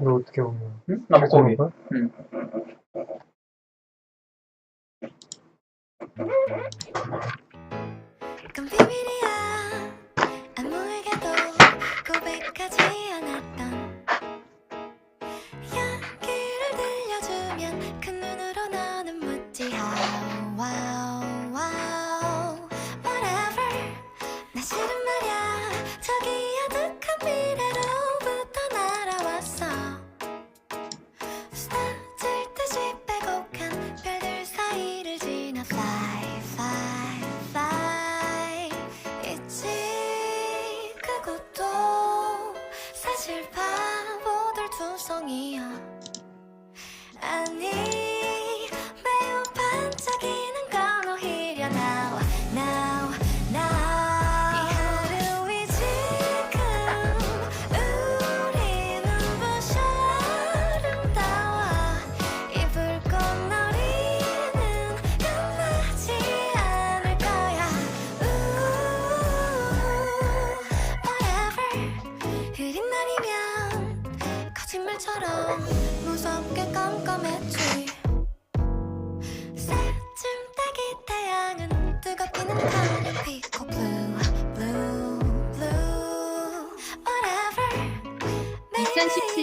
이거 어떻게 보면 응? 나 목고기. 거야? 응. 그건 비밀이야 아무에게도 고백하지 그곳도 사실 바보들 투성이야. 아니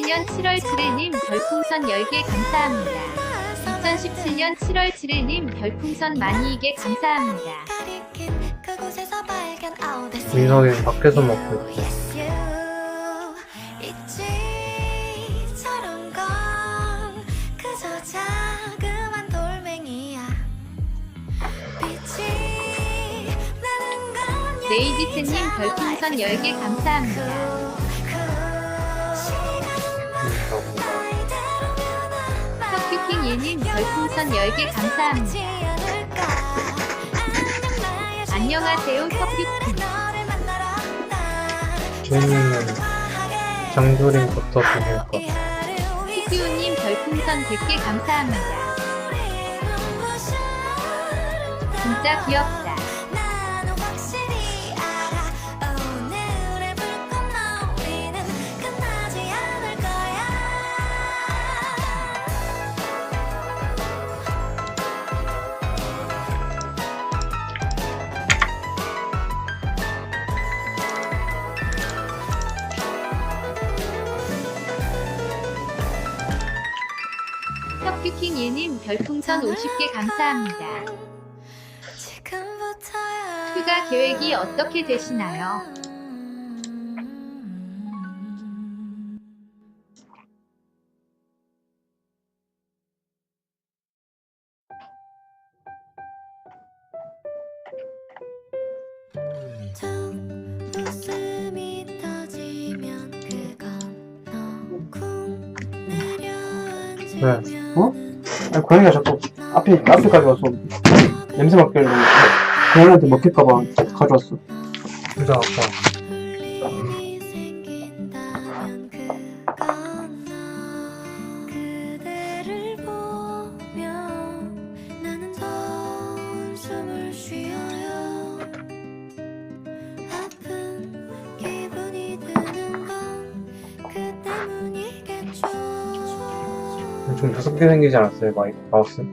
2017년 7월 7일님 별풍선 10개 감사합니다. 2017년 7월 7일님 별풍선 많이 이게 감사합니다. 민석이 밖에서 먹고 건 레이디트님 별풍선 10개 감사합니다. 예님 별풍선 10개 감사합니다. 안녕하세요. 주인님은 장조림부터 드실 것 피키우님 별풍선 100개 감사합니다. 진짜 귀엽다. 별풍선 50개 감사합니다. 휴가 계획이 어떻게 되시나요? 내려앉으면 어? 아니 고양이가 자꾸 앞에 앞에까지 와서 냄새 맡길래 고양이한테 먹힐까봐 가져왔어. 진짜 아빠 좀 무섭게 생기지 않았어요 마이, 마우스?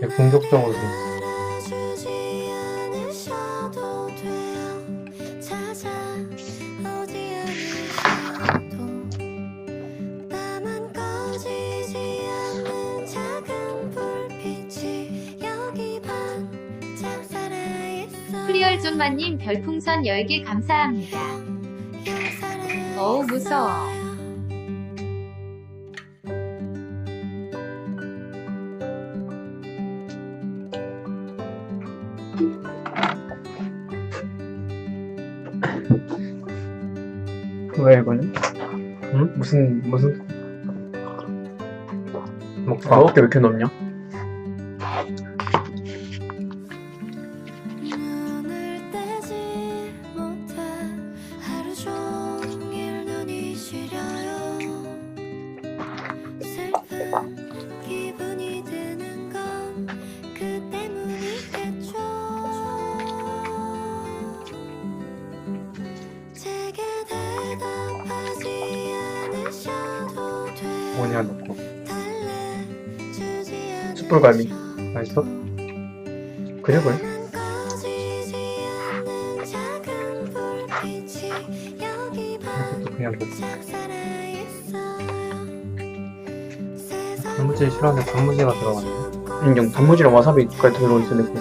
되게 공격적으로 생겼어 알아주지 않으셔도 돼요 찾아오지 않으셔도 나만 꺼지지 않는 작은 불빛이 여기 반짝 살아있어 프리얼존마님 별풍선 10개 감사합니다. 어우, 무서워. 왜 이거는? 응? 무슨 무슨 먹방 가볍게 왜 이렇게 넣냐? 뭐냐 넣고 숯불갈비 맛있어? 그래 그래 이것도 그냥 넣고 단무지 싫어하는데 단무지가 들어가네. 인정 단무지랑 와사비까지 들어있으니까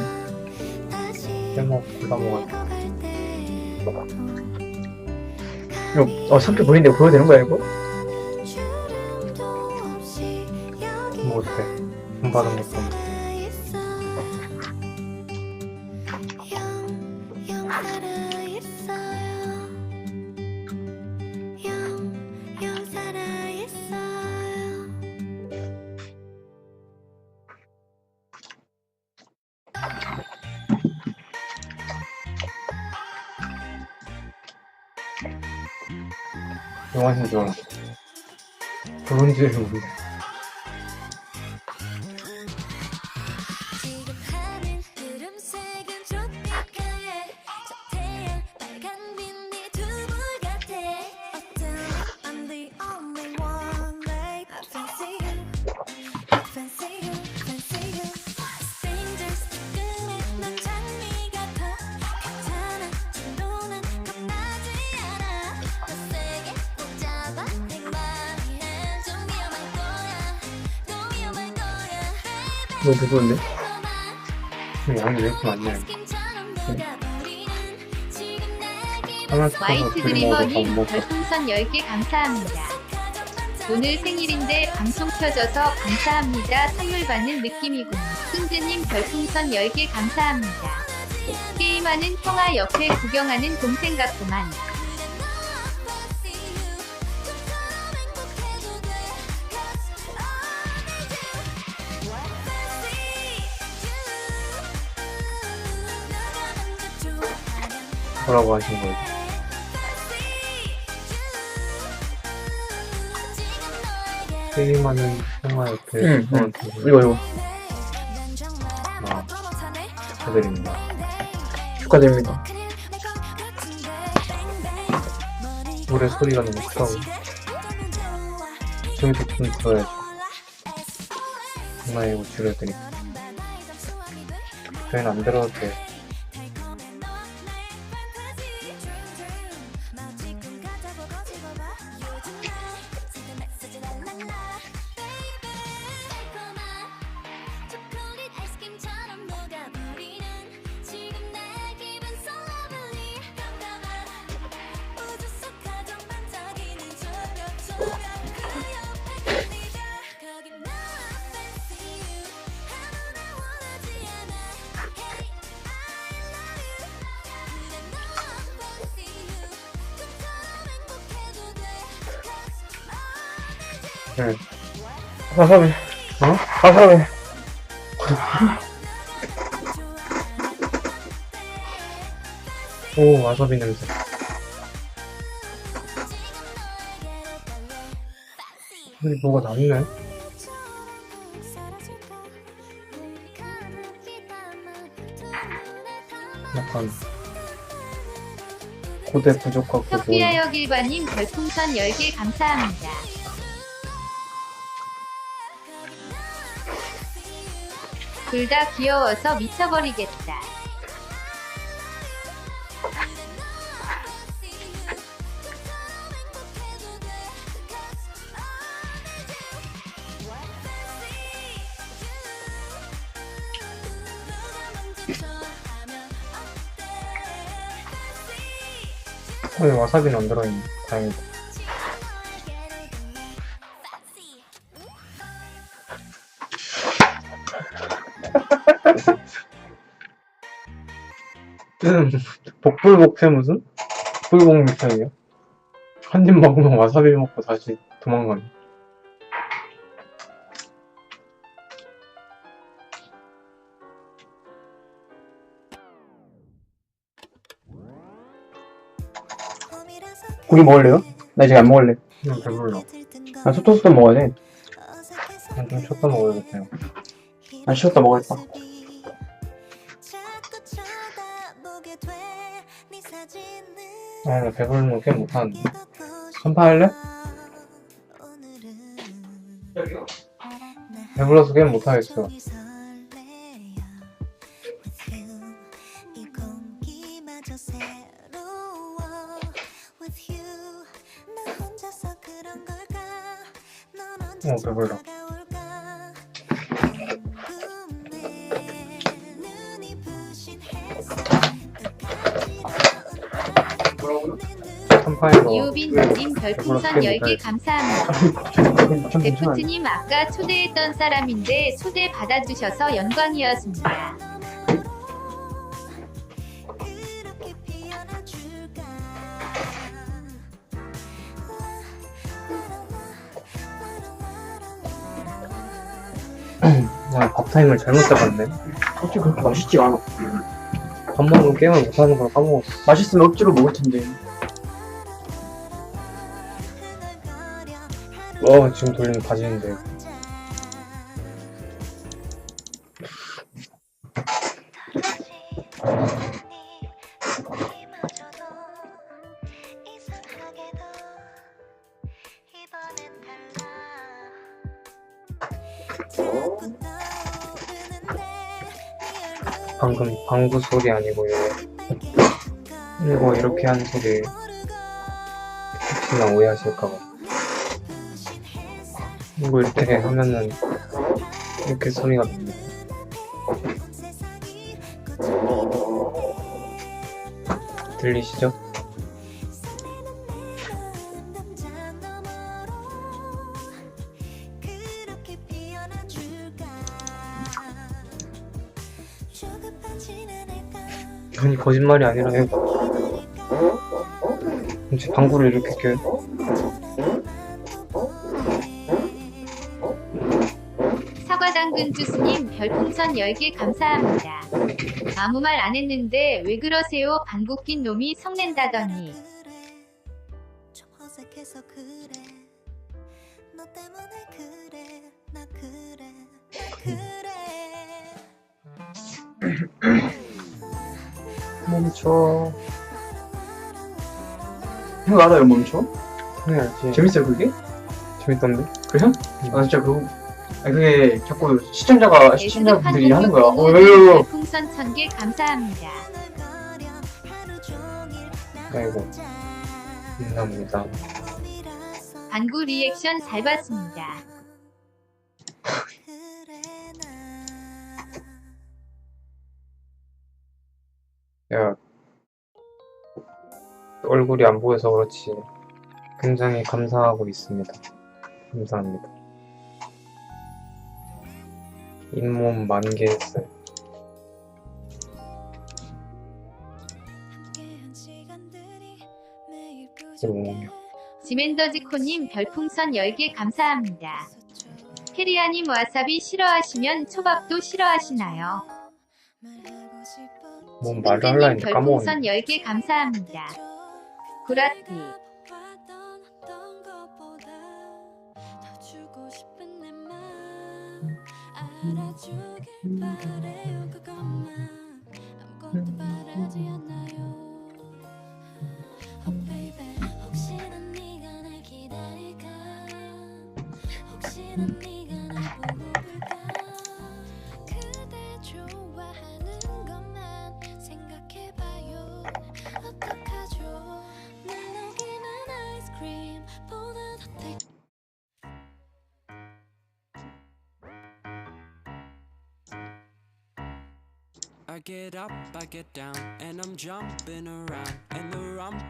빼먹 골라 먹어야 돼 거, 어, 삼켜 버린데 보여도 되는 거야, 이거? 뭐 어때? 돈 받은 것도 确实无 너무? 근데 양이 왜 이렇게 많냐 하나 둘이 먹어도 다 드리머님 먹어 별풍선 10개 감사합니다. 오늘 생일인데 방송 켜줘서 감사합니다. 선물 받는 느낌이군. 승재님 별풍선 10개 감사합니다. 게임하는 통화 옆에 구경하는 동생 같구만. 뭐라고 하신 거예요? 게임하는 통화 옆에 응, 응. 이거, 이거. 아, 축하드립니다 축하드립니다. 노래 소리가 너무 크다고 저기도 좀 들어야지 정말 이거 줄여드릴게 저희는 안 들어도 돼초 네. 와사비. 어? 와사비. 오 와사비 냄새 근데 뭐가 남네 약간 고대 부족 같고 뭐 소피아 여길바님 별풍선 10개 감사합니다. 둘 다 귀여워서 미쳐버리겠다. 왜 와사비는 안 들어있네 다행이다 음, 복불복해 무슨? 복불복 미션이야? 한입 먹으면 와사비 먹고 다시 도망가네 고기 먹을래요? 나 이제 안 먹을래. 그냥 배불러 아, 소토스도 먹어야 돼. 난좀 쉬었다 먹어야겠어요 안 쉬었다 먹을까? 아 나 배부르면 게임 못하는데 한판 할래? 배불러서 게임 못하겠어. 어, 배불러. 이호빈님 별풍선 10개 감사합니다. 데프트님 아까 초대했던 사람인데 초대 받아주셔서 영광이었습니다. 야, 밥 타임을 잘못 잡았네. 어찌 그렇게 맛있지가 않아. 밥 먹으면 게임을 못하는 걸 까먹었어. 맛있으면 억지로 먹을 텐데. 어, 지금 돌리는 바지인데. 방금 방구 소리 아니고 이거 이렇게 하는 소리 혹시나 오해하실까봐. 이거 이렇게 하면은 이렇게 소리가 납니다. 들리시죠? 아니 거짓말이 아니라 이제 방구를 이렇게 껴요 사과당근 주스님 별풍선 10개 감사합니다. 아무 말 안 했는데 왜 그러세요? 방구 낀 놈이 성낸다더니. 멈춰 형 알아요, 멈춰? 해야지 재밌어요, 그게? 재밌던데? 그래요? 아, 진짜 그거. 아니, 그게 자꾸 시청자가, 시청자분들이 하는 거야. 어, 어유 별풍선 1000개 감사합니다. 아이고 감사합니다 방구 리액션 잘 봤습니다. 야 얼굴이 안 보여서 그렇지. 굉장히 감사하고 있습니다. 감사합니다. 잇몸 만개 했어요. 지멘더지코님 별풍선 10개 감사합니다. 캐리아님 와사비 싫어하시면 초밥도 싫어하시나요? 뭔 말을 흔드님 하려 했는데 까먹었네. 별풍선 10개 감사합니다. 구라띠 알아주길 바래요 그것만 아무것도 바라지 않나요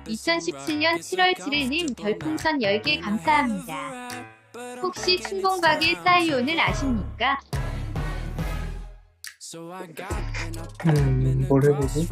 2017년 rough. It's 7월 like 7일님 comfortable 별풍선 now. 10개 I'm a hell of a 감사합니다. 혹시 춘봉박의. 싸이온을 아십니까? So I got an 음, 뭘 해보지?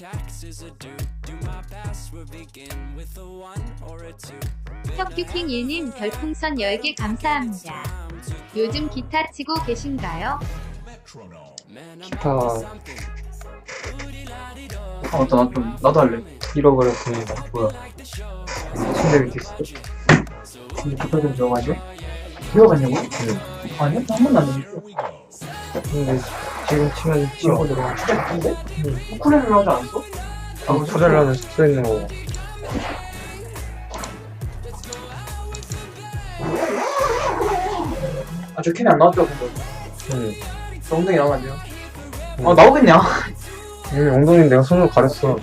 Taxes are due. Do my password begin with a one or a two? 혁규킹1님 별풍선 10개 감사합니다. 요즘 기타 치고 계신가요? 기타 아, 아 맞다 나좀 나도 할래 잃어버렸습니다. 뭐야 침대 밑에 있어. 근데 기타 좀 배워가지고 배워갔냐고? 아니야? 한 번도 안 배웠어 근데 지금 치면 치고 들어가. 진짜 바쁜데? 우쿨렐레를 하지 않았어? 아, 우쿨렐라는 써 있는 거고. 아 저 캔이 안 나왔죠 근데 응. 저 엉덩이 나오면 안 돼요 응. 아 나오겠네 아. 여기 엉덩이 내가 손으로 가렸어.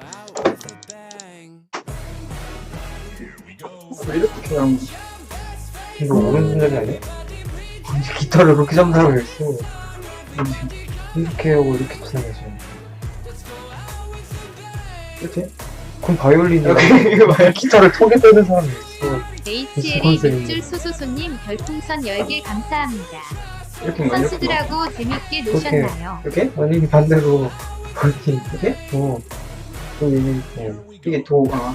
Out with a bang. 왜 이렇게 그냥 이거 오른손잡이 아니야? 언제 기타를 그렇게 잡는 사람이 있어. 이렇게 하고 이렇게 치는. 이렇게? 그럼 바이올린이 이렇게 이거 봐요 기타를 턱에 빼는 사람이 있어. 컨셉인데. 밑줄 소소소님 별풍선 10개 감사합니다. 이렇게 선수들하고 재밌게 노셨나요? 이렇게? 아니 반대로 아니 이렇게? 어또 이게 어. 이게 도 아.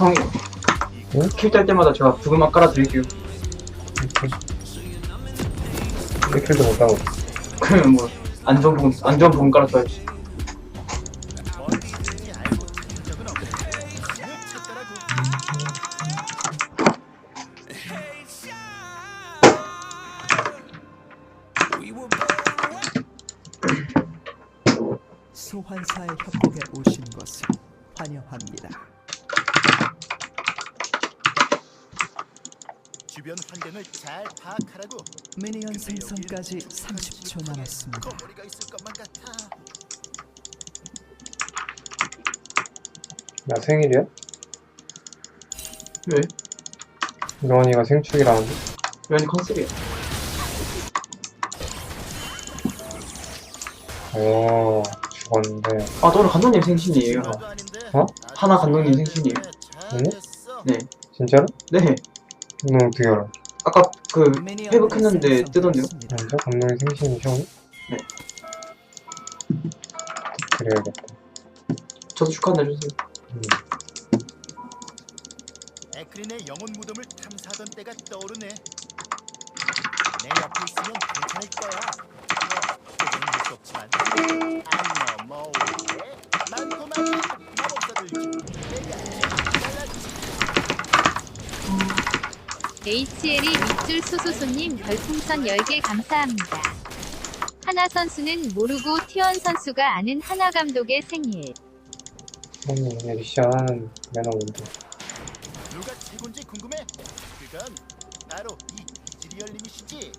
형, 응? 킬딸 때마다 제가 부금만 깔아드릴게요. 이렇게 이렇게도 못하고 그러면 뭐, 안전 부금, 안전 부금 깔아줘야지. 생성까지 30초 남았습니다. 같아 나 생일이야? 왜? 노원이가 생축이라는데 왜 컨셉이야? 어 죽었는데 아, 또 오늘 감독님 생신이에요. 어? 하나 감독님 생신이에요. 잘했어. 네. 진짜로? 네. 너 어떻게 알아? 아까 그, 회복했는데 뜨던데요? 진짜? 감독님 생신이 시원해? 네. 그래야겠다 저도 축하한다 해주세요. 음. 에크린의 영혼 무덤을 탐사하던 때가 떠오르네. 내 옆에 있으면 괜찮을 거야. 뭐, 그건 할수 없지만. 안 넘어오게. 많고 많은 마법사들 중 내가 잘라주지. HL이 밑줄 소소소님 별풍선 10개 감사합니다. 하나 선수는 모르고 티원 선수가 아는 하나 감독의 생일. 형님 미션 매너 운동 누가 최고인지 궁금해? 그건 바로 이 이즈리얼 님이시지.